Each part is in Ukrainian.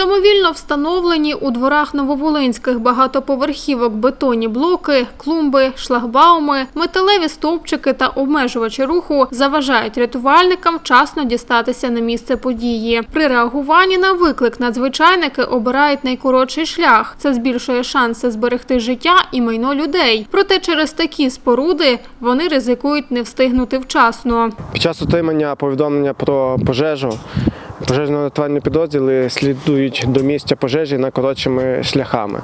Самовільно встановлені у дворах нововолинських багатоповерхівок бетонні блоки, клумби, шлагбауми, металеві стовпчики та обмежувачі руху заважають рятувальникам вчасно дістатися на місце події. При реагуванні на виклик надзвичайники обирають найкоротший шлях. Це збільшує шанси зберегти життя і майно людей. Проте через такі споруди вони ризикують не встигнути вчасно. Під час отримання повідомлення про пожежу пожежно-рятувальні підрозділи слідують до місця пожежі на коротшими шляхами.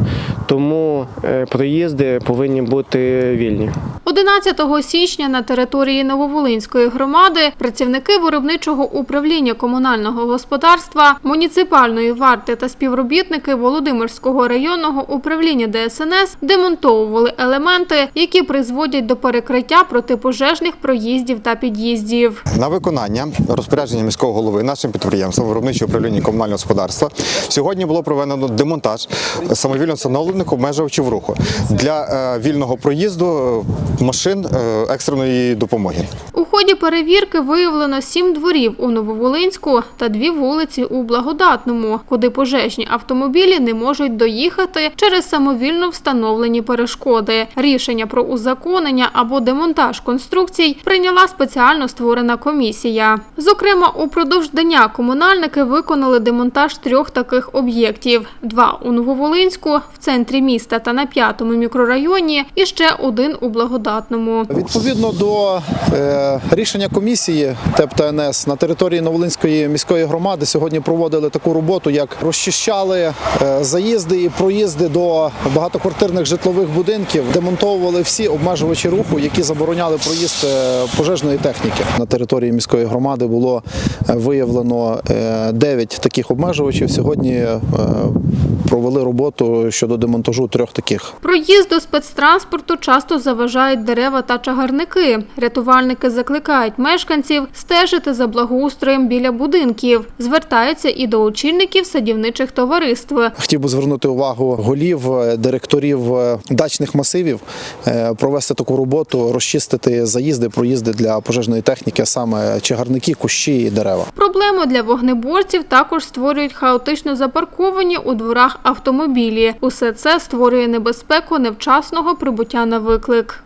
Тому е, проїзди повинні бути вільні. 11 січня на території Нововолинської громади працівники виробничого управління комунального господарства, муніципальної варти та співробітники Володимирського районного управління ДСНС демонтовували елементи, які призводять до перекриття протипожежних проїздів та під'їздів. На виконання розпорядження міського голови нашим підприємством виробничого управління комунального господарства сьогодні було проведено демонтаж самовільно встановлених обмежувачів руху для е, вільного проїзду машин е, екстреної допомоги. Ході перевірки виявлено сім дворів у Нововолинську та дві вулиці у Благодатному, куди пожежні автомобілі не можуть доїхати через самовільно встановлені перешкоди. Рішення про узаконення або демонтаж конструкцій прийняла спеціально створена комісія. Зокрема, упродовж дня комунальники виконали демонтаж трьох таких об'єктів: два у Нововолинську, в центрі міста та на п'ятому мікрорайоні, і ще один у Благодатному. Відповідно до е, рішення комісії ТЕП на території Новолинської міської громади сьогодні проводили таку роботу, як розчищали е, заїзди і проїзди до багатоквартирних житлових будинків, демонтовували всі обмежувачі руху, які забороняли проїзд е, пожежної техніки. На території міської громади було е, виявлено 9 таких обмежувачів. Сьогодні провели роботу щодо демонтажу трьох таких. Проїзду спецтранспорту часто заважають дерева та чагарники. Рятувальники закликають мешканців стежити за благоустроєм біля будинків. Звертаються і до очільників садівничих товариств. Хотів би звернути увагу голів, е, директорів е, дачних масивів, е, провести таку роботу, розчистити заїзди, проїзди для пожежної техніки, а саме чагарники, кущі і дерева. Проблему для вогнеборців також створюють хаотично запарковані у дворах автомобілі. Усе це створює небезпеку невчасного прибуття на виклик.